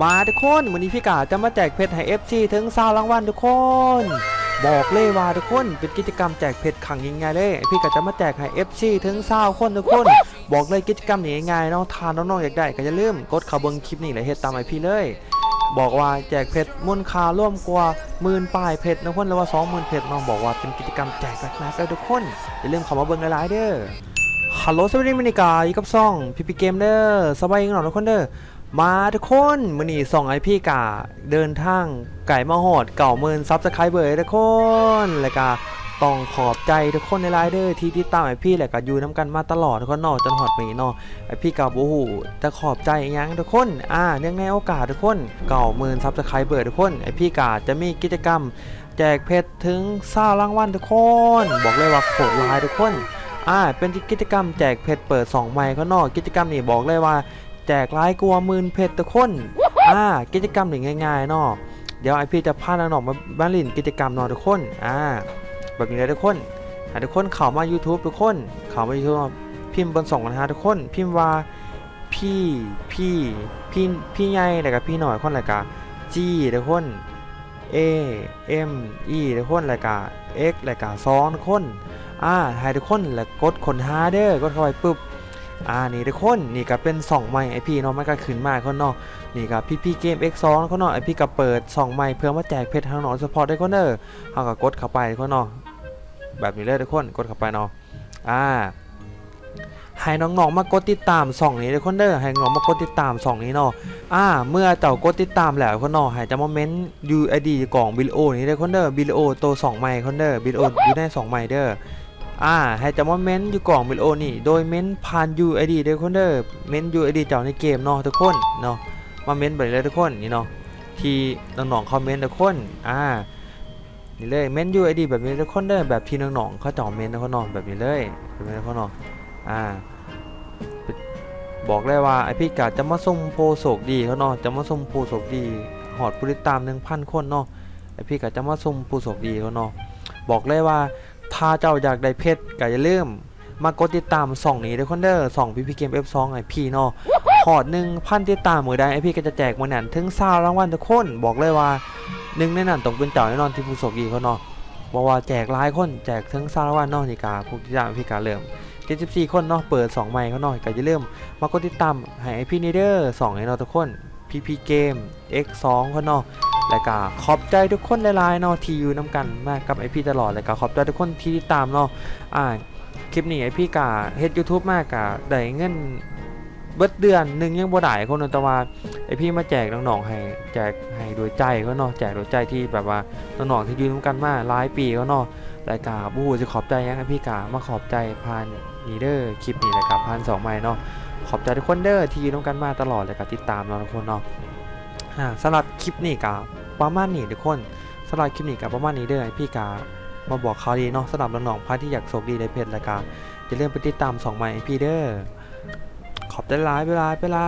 มาทุกคนวันนี้พี่กาจะมาแจกเพชรให้ FC ถึงซารางวัลทุกคน บอกเลยว่าทุกคนเป็นกิจกรรมแจกเพชรขังยังไงเลยพี่กาจะมาแจกให้ FC ถึงซาคนทุกคน บอกเลยกิจกรรมนี้ง่ายๆเนาะทานน้องๆอยากได้ก็อย่าลืมกดข้าเบิ่งคลิปนี้และเฮ็ดตามไอพี่เลย บอกว่าแจกเพชรมูลค่าร่วมกว่าหมื่นป้ายเพชรนะคนหรือว่าสองหมื่นเพชรน้องบอกว่าเป็นกิจกรรมแจกหนักเลยทุกคนอย่าลืมเข้ามาเบิ่งหลายๆเด้อฮัลโหลสวัสดีมินิกาอยู่กับซ่องพีพีเกมเด้อสบายกันหนอทุกคนเด้อ มาทุกคนมือนี้ส่องไอพี่กาเดินทางไก่มาหอดเก่าเมินซับสไครเบอร์ทุกคนแล้วก็ต้องขอบใจทุกคนในไลน์เด้อที่ติดตามไอพี่แล้วก็อยู่น้ำกันมาตลอดทุกคนนาะจนหอดมีนาะไอพี่กาโอ้โหจะขอบใจยังทุกคนอ่าเนื่องในโอกาสทุกคนเก่าเมินซับสไครเบอร์ทุกคนไอพี่กาจะมีกิจกรรม แจกเพชรถึงซ่ารางวัลทุกคน บอกเลยว่าโคตรลายทุกคนอ่าเป็นกิจกรรมแจกเพชรเปิด2ไมค์ข้านอกกิจกรรมนี่บอกเลยว่า แจกหลายกว่าหมื่นเพชรทุกคนอ่ากิจกรรมหนี่ง่ายๆเนาะเดี๋ยวไอพี่จะพาหนองๆมาบ้านลินกิจกรรมนาะทุกคนอ่าแบบนี้เลยทุกคนห้ทุกคนเข้ามา YouTube ทุกคนเข้ามา YouTube พิมพ์บนสองนะฮะทุกคน พิมพ์ว่าพี่พี่พี่พี่ใหญ่แล้วก็พี่หน่อยคนแล้วก็จีทุกคน A M E ทุกคนแล้วก็ X แล้วก็สองทุกคนอ่าให้ทุกคนแล้วกดคนหาเด้อกดเข้าไปปุ๊บ อ่านี่ทุกคนนี่ก็เป็น2ไมค์ไอพี่เนาะมันก็ขึ้นมาคนเนาะนี่ก็พี่พี่เกม X2 คนเนาะไอพี่ก็เปิด2ไมค์เพื่อมาแจกเพชรทางหนอนสปอร์ตได้คนเด้อเฮาก็กดเข้าไปคนเนาะแบบนี้เลยทุกคนกดเข้าไปเนาะอ่าให้น้องๆมากดติดตามสองนี้ทุกคนเด้อให้น้องมากดติดตามสองนี้เนาะอ่าเมื่อเจ้ากดติดตามแล้วคนเนาะให้จะมาเม้น UID กล่องบิลโอนี้ได้คนเด้อบิลโอตัว2ไมค์คนเด้อบิลโออยู่ใน2ไมค์เด้อ อ่าให้จะมาเม้นอยู่กล่องบิลโอนี่โดยเม้นผ่าน UID เด้อคนเด้อเม้น UID เจ้าในเกมเนาะทุกคนเนาะมาเม้นไปเลยทุกคนนี่เนาะที่น้องๆคอมเมนต์ทุกคนอ่านี่เลยเม้น UID แบบนี้ทุกคนเด้อแบบที่น้องๆเขาเจ่อเม้นทุกคนเนาะแบบนี้เลยแบบนี้ทุกคนเนาะอ่าบอกเลยว่าไอพี่กาจะมาส่งโพโศกดีเขาเนาะจะมาส่งโพโศกดีหอดผู้ติดตาม1,000คนเนาะไอพี่กาจะมาส่งโพโศกดีเขาเนาะบอกเลยว่า ถ้าเจ้าอยากได้เพชรก็อย่าลืมมากดติดตามส่องนี้ด้วยคนเด้อส่องพี่พี่เกม F2 ไอพี่เนาะหอดหนึ่งพันติดตามมือใดไอพี่ก็จะแจกมือนั้นถึงซาวรางวัลทุกคนบอกเลยว่าหนึ่งในนั้นต้องเป็นเจ้าแน่นอนที่ผู้โชคดีเขาเนาะบอกว่าแจกหลายคนแจกถึงซาวรางวัลเนาะนี่กาผู้ติดตามพี่กาเริ่ม74 คนเนาะเปิด 2 ไมค์เขาเนาะก็อย่าลืมมากดติดตามให้ไอพี่นีเด้อสองให้เนาะทุกคนพี่พี่เกม X2 เขาเนาะ แล้วก็ขอบใจทุกคนหลายๆเนาะที่อยู่น้ำกันมากกับไอพี่ตลอดแล้วก็ขอบใจทุกคนที่ติดตามเนาะอ่าคลิปนี้ไอพี่กาเฮ็ด YouTube มากกะได้เงินเบิดเดือนหนึ่งยังบ่ได้คนนึงแต่ว่าไอพี่มาแจกน้องๆให้แจกให้โดยใจเขาเนาะแจกโดยใจที่แบบว่าน้องๆที่อยู่น้ำกันมาหลายปีเขาเนาะแล้วก็บู้จะขอบใจยังไอพี่กามาขอบใจผ่านนีเด้อคลิปนี้แล้วก็ผ่านสองไม้เนาะขอบใจทุกคนเด้อที่อยู่น้ำกันมาตลอดแล้วก็ติดตามเราทุกคนเนาะอ่าสำหรับคลิปนี้กา ประมาณนี้ทุกคนสำหรับคลิปนี้กับประมาณนี้เด้อพี่กามาบอกข่าวดีเนาะสำหรับน้องๆพาที่อยากโชคดีในเพจรายการอย่าลืมไปติดตามสองไมค์พี่เด้อขอบใจหลายเวลาเวลา